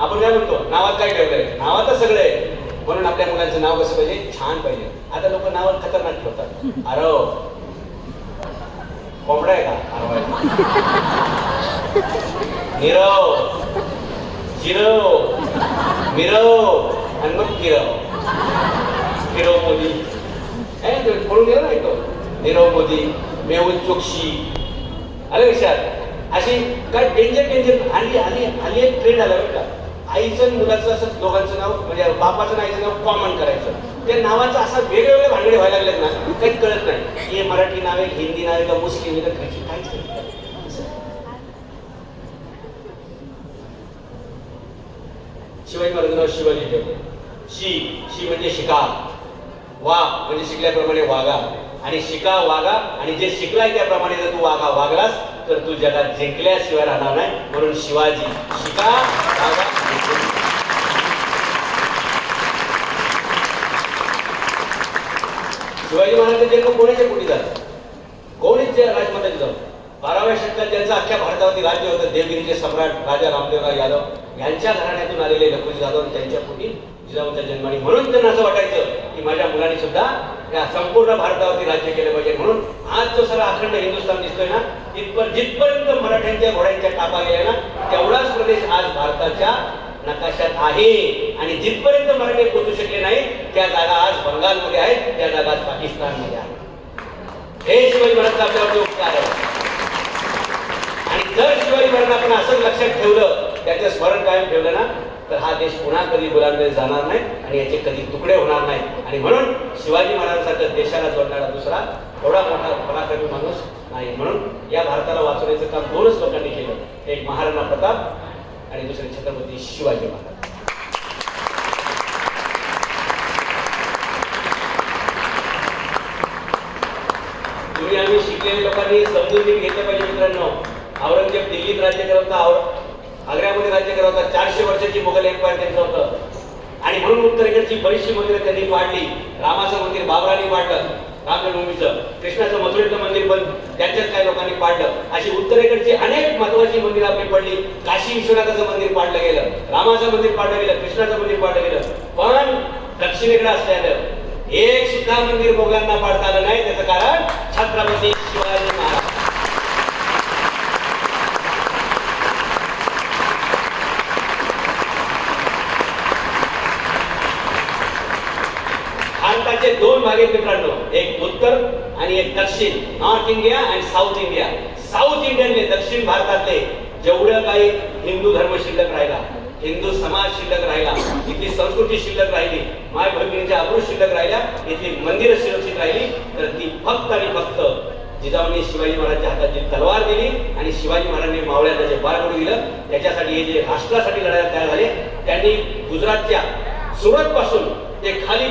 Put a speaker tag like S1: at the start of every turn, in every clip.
S1: आपण काय म्हणतो? नावात काय ठेवलंय? नावातच सगळं आहे. म्हणून आपल्या मुलांचं नाव कसं पाहिजे? छान पाहिजे. आता लोक नावात खतरनाक ठेवतात. अरव हो. कोंबडा आहे का? अरव निरव. जिरव. मिरव. आणि मग किरव किरव मोदी. आहे ना, तो पळून गेला नाही तो. नीरव मोदी मेहुल चोक्षी आलं विचार अशी काय डेंजर डेंजर आली आली आली एक ट्रेंड आला बरं का. आईचं आणि मुलाचं असं दोघांचं नाव म्हणजे बापाचं आणि आईचं नाव कॉमन करायचं. त्या नावाचं असं वेगवेगळे भानगडे व्हायला लागलेत ना काहीच कळत नाही. हे मराठी नाव आहे हिंदी नाव आहे का मुस्लिम आहे का ख्रिश्चन काहीच कळत नाही. शिवाजी महाराजांना शिवाजी ठेवले शी शी म्हणजे शिका. वा म्हणजे शिकल्याप्रमाणे वागा. आणि शिका वागा आणि जे शिकलाय त्याप्रमाणे जर तू वागा वागलास तर तू जगात जिंकल्याशिवाय राहणार नाही. म्हणून शिवाजी शिका शिवाजी महाराजांचा जन्म कोणाच्या कुठे झाला? कोणीच जे जाऊन? बाराव्या शतकात ज्यांचं अख्ख्या भारतावरती राज्य होतं देवगिरीचे सम्राट राजा रामदेवराव यादव यांच्या घराण्यातून आलेले लखोजी जाधव त्यांच्या पोटी जिजाऊच्या जन्माने. म्हणून त्यांना असं वाटायचं की माझ्या मुलांनी सुद्धा या संपूर्ण भारतावरती राज्य केलं पाहिजे. म्हणून आज जो सगळा अखंड हिंदुस्थान दिसतोय ना तिथपर जिथपर्यंत मराठ्यांच्या घोड्यांच्या टापा गेल्या ना आहे. आणि जिथपर्यंत मराठी पोहोचू शकले नाही त्या जागा आज बंगालमध्ये आहेत त्या जागा आज पाकिस्तानमध्ये आहेत. हे शिवाजी महाराजांचा आपल्यावरती उपकार आहे. आणि जर शिवाजी महाराजांना आपण असंच लक्षात ठेवलं त्याचं स्मरण कायम ठेवलं ना तर हा देश पुन्हा कधी गुलामगिरी जाणार नाही आणि याचे कधी तुकडे होणार नाही. आणि म्हणून शिवाजी महाराजांसारखं देशाला जोडणारा दुसरा एवढा मोठा पराक्रमी माणूस नाही. म्हणून या भारताला वाचवण्याचं काम दोनच लोकांनी केलं. एक महाराणा प्रताप आणि दुसरे छत्रपती शिवाजी महाराज तुम्ही आम्ही लोकांनी समजून घेतलं पाहिजे मित्रांनो. औरंगजेब दिल्लीत राज्य करत होता और आग्र्यामध्ये राज्य करत होता. चारशे वर्षाची मुघल एम्पायर त्यांचं होतं. आणि म्हणून उत्तरेकडची बरीचशी मंदिरं त्यांनी पाडली रामाचं मंदिर बाबराने पाडलं रामजन्मभूमीचं कृष्णाचं मथुरेचं मंदिर पण त्यांच्याच काही लोकांनी पाडलं. अशी उत्तरेकडची अनेक महत्वाची मंदिरं आपली पडली. काशी विश्वनाथाचं मंदिर पाडलं गेलं. रामाचं मंदिर पाडलं गेलं. कृष्णाचं मंदिर पाडलं गेलं. पण दक्षिणेकडे असल्यानं एक सुद्धा मंदिर मोगलांना पाडता आलं नाही त्याचं कारण छत्रपती शिवाजी महाराज. भारताचे दोन भाग आहेत मित्रांनो एक उत्तर आणि एक दक्षिण. नॉर्थ इंडिया आणि साऊथ इंडिया साऊथ इंडियनले दक्षिण भारतातले जेवढं काही हिंदू धर्म शिल्लक राहिला हिंदू समाज शिल्लक राहिला इथली संस्कृती शिल्लक राहिली माय भगिनीच्या अमृत शिल्लक राहिल्या इथली मंदिरं सुरक्षित राहिली तर ती फक्त आणि फक्त जिजाऊंनी शिवाजी महाराजांच्या हातात जी तलवार दिली आणि शिवाजी महाराजांनी मावळ्याला जे बाळकडू दिलं. त्याच्यासाठी हे जे राष्ट्रासाठी लढायला तयार झाले त्यांनी गुजरातच्या सुरत पासून ते खाली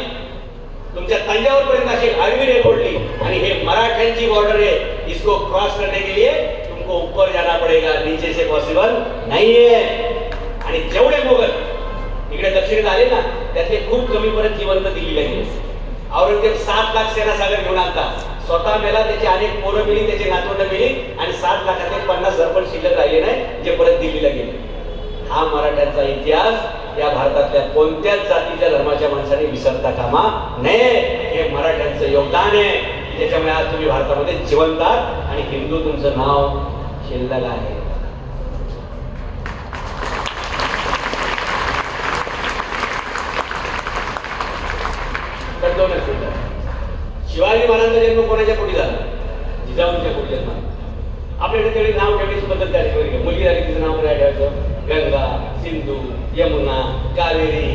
S1: तुमच्या तंजावर पर्यंत अशी आडवी रेल ओढली आणि हे मराठ्यांची बॉर्डर आहे. इसको क्रॉस करने के लिए तुमको ऊपर जाना पड़ेगा नीचे से पॉसिबल नहीं है आणि जेवढे मोगल इकडे दक्षिणेत आले ना त्यातले खूप कमी परत जिवंत दिल्लीला गेले. औरंगजेब सात लाख सेना सागर घेऊन आलता. स्वतः मेला त्याचे अनेक पोरं मिली त्याचे नातवंड मिली आणि सात लाखाचे पन्नास हजार पण शिल्लक राहिले नाही जे परत दिल्लीला गेले. हा मराठ्यांचा इतिहास या भारतातल्या कोणत्याच जातीच्या धर्माच्या माणसाने विसरता कामा नये. हे मराठ्यांचं योगदान आहे. त्याच्यामुळे आज तुम्ही भारतामध्ये जिवंत आहात आणि हिंदू तुमचं नाव शिल्लक आहे तर दोनच मिनिटं. शिवाजी महाराजांचा जन्म कोणाच्या पोटी झाला? जिजाऊंच्या पोटी जन्म आपल्याकडे तेवढी नाव ठेवण्याची पद्धत त्या ठिकाणी मुलगी झाली तिचं नाव काय ठेवायचं? गंगा सिंधू यमुना कावेरी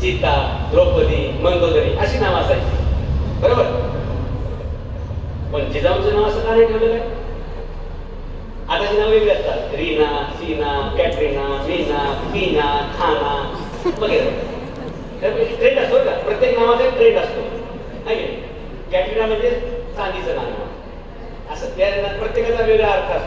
S1: सीता द्रौपदी मंदोदरी अशी नावं असायची. बरोबर? पण जिजाऊंचं नाव असं का नाही ठेवलेलं काय? आताची नाव वेगळी असतात. रीना सीना कॅटरीना मीना पीना खाना वगैरे. ट्रेंड असतो का. प्रत्येक नावाचा एक ट्रेंड असतो. की नाही? कॅटरीना म्हणजे चांदीचं नाणं असं त्या प्रत्येकाचा वेगळा अर्थ असतो.